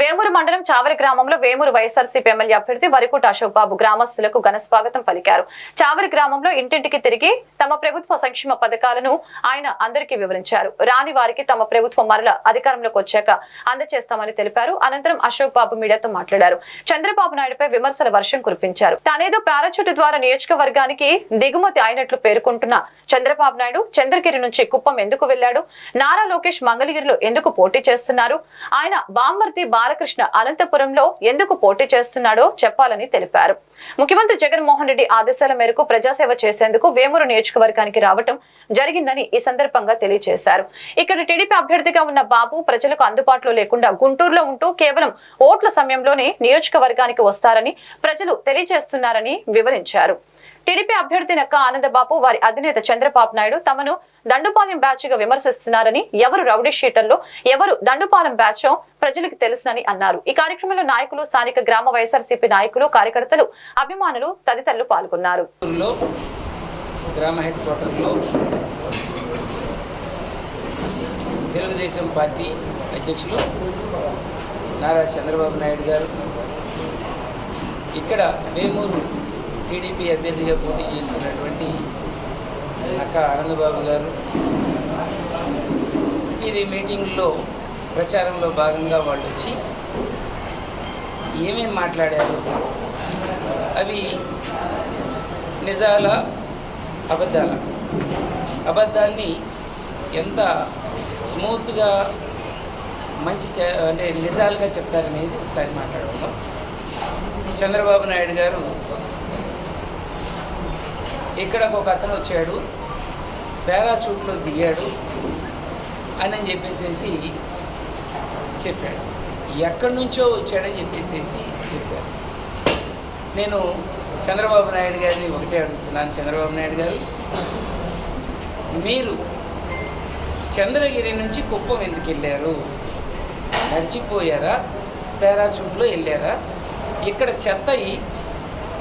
వేమూరు మండలం చావరి గ్రామంలో వేమూరు వైఎస్ఆర్సీపీ ఎమ్మెల్యే అభ్యర్థి వరికుట అశోక్ బాబు గ్రామస్తులకు ఘన స్వాగతం పలికారు. చావరి గ్రామంలో ఇంటింటికి తిరిగి తమ ప్రభుత్వ సంక్షేమ పథకాలను ఆయన అందరికీ వివరించారు. రాని వారికి తమ ప్రభుత్వం మరల అధికారంలోకి వచ్చాక అందజేస్తామని తెలిపారు. అనంతరం అశోక్ బాబు మీడియాతో మాట్లాడారు. చంద్రబాబు నాయుడుపై విమర్శల వర్షం కురిపించారు. తానేదో పారాచూట్ ద్వారా నియోజకవర్గానికి దిగుమతి అయినట్లు పేర్కొంటున్న చంద్రబాబు నాయుడు చంద్రగిరి నుంచి కుప్పం ఎందుకు వెళ్ళాడు నారా లోకేష్ మంగళగిరిలో ఎందుకు పోటీ చేస్తున్నారు? ఆయన బామ్మర్తి బాలకృష్ణ అనంతపురంలో ఎందుకు పోటీ చేస్తున్నాడో చెప్పాలని తెలిపారు. ముఖ్యమంత్రి జగన్మోహన్ రెడ్డి ఆదేశాల మేరకు ప్రజాసేవ చేసేందుకు వేమూరు నియోజకవర్గానికి రావటం జరిగిందని ఈ సందర్భంగా తెలియజేశారు. ఇక్కడ టీడీపీ అభ్యర్థిగా ఉన్న బాబు ప్రజలకు అందుబాటులో లేకుండా గుంటూరులో ఉంటూ కేవలం ఓట్ల సమయంలోనే నియోజకవర్గానికి వస్తారని ప్రజలు తెలియజేస్తున్నారని వివరించారు. టీడీపీ అభ్యర్థి నక్క ఆనందబాబు వారి అధినేత చంద్రబాబు నాయుడు తమను దండుపాలెం బ్యాచ్గా విమర్శిస్తున్నారని ఎవరు రౌడీ షీటర్లో ఎవరు దండుపాలెం బ్యాచ్ ప్రజలకు తెలుసునని అన్నారు. ఈ కార్యక్రమంలో నాయకులు స్థానిక గ్రామ వైఎస్ఆర్సీపీ నాయకులు కార్యకర్తలు అభిమానులు తదితరులు పాల్గొన్నారు. గ్రామ హెడ్ క్వార్టర్లో తెలుగుదేశం పార్టీ అధ్యక్షులు నారా చంద్రబాబు నాయుడు గారు. ఇక్కడ వేమూరు టీడీపీ అభ్యర్థిగా పోటీ చేస్తున్నటువంటి నక్క ఆనందబాబు గారు. ఇది మీటింగ్లో ప్రచారంలో భాగంగా వాళ్ళు వచ్చి ఏమేం మాట్లాడారు? అవి నిజాల? అబద్ధాల? అబద్ధాన్ని ఎంత స్మూత్గా మంచి అంటే నిజాలుగా చెప్తారనేది ఒకసారి మాట్లాడుకుందాం. చంద్రబాబు నాయుడు గారు ఇక్కడకు ఒక అతను వచ్చాడు పారాచూట్లో దిగాడు అని అని చెప్పేసేసి చెప్పాడు. ఎక్కడి నుంచో వచ్చాడని చెప్పేసేసి చెప్పాడు. నేను చంద్రబాబు నాయుడు గారిని ఒకటే అడుగుతున్నాను చంద్రబాబు నాయుడు గారు. మీరు చంద్రగిరి నుంచి కుప్పం ఎందుకు వెళ్ళారు? నడిచిపోయారా? పారాచూట్లో వెళ్ళారా? ఇక్కడ చెత్త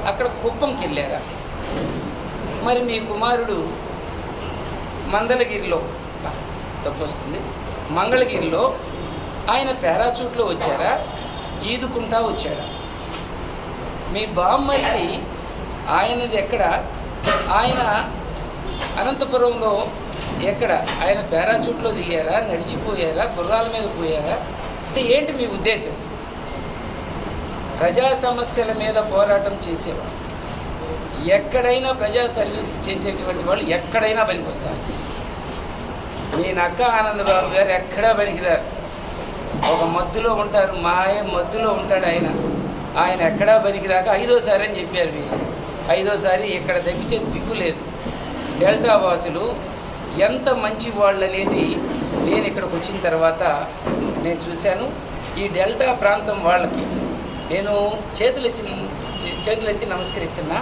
అక్కడ కుప్పంకి వెళ్ళారా? మరి మీ కుమారుడు మందలగిరిలో తప్పు వస్తుంది మంగళగిరిలో ఆయన పారాచూట్లో వచ్చారా? ఈదుకుంటా వచ్చాడా మీ బామ్మరికి ఆయనది ఎక్కడ? ఆయన అనంతపురంలో ఎక్కడ? ఆయన పారాచూట్లో దిగారా? నడిచిపోయారా? గుర్రాల మీద పోయారా? అంటే ఏంటి మీ ఉద్దేశం? ప్రజా సమస్యల మీద పోరాటం చేసేవాడు. ఎక్కడైనా ప్రజా సర్వీస్ చేసేటువంటి వాళ్ళు ఎక్కడైనా పనికొస్తారు. మీ నక్క ఆనందబాబు గారు ఎక్కడా పనికిరారు. ఒక మద్దులో ఉంటారు మాయ మద్దులో ఉంటాడు ఆయన. ఆయన ఎక్కడా పనికిరాక ఐదోసారి అని చెప్పారు మీరు ఐదోసారి ఇక్కడ తగ్గితే దిక్కు లేదు. డెల్టా వాసులు ఎంత మంచి వాళ్ళు అనేది నేను ఇక్కడికి వచ్చిన తర్వాత నేను చూశాను. ఈ డెల్టా ప్రాంతం వాళ్ళకి నేను చేతులు ఎత్తి చేతులు ఎత్తి నమస్కరిస్తున్నా.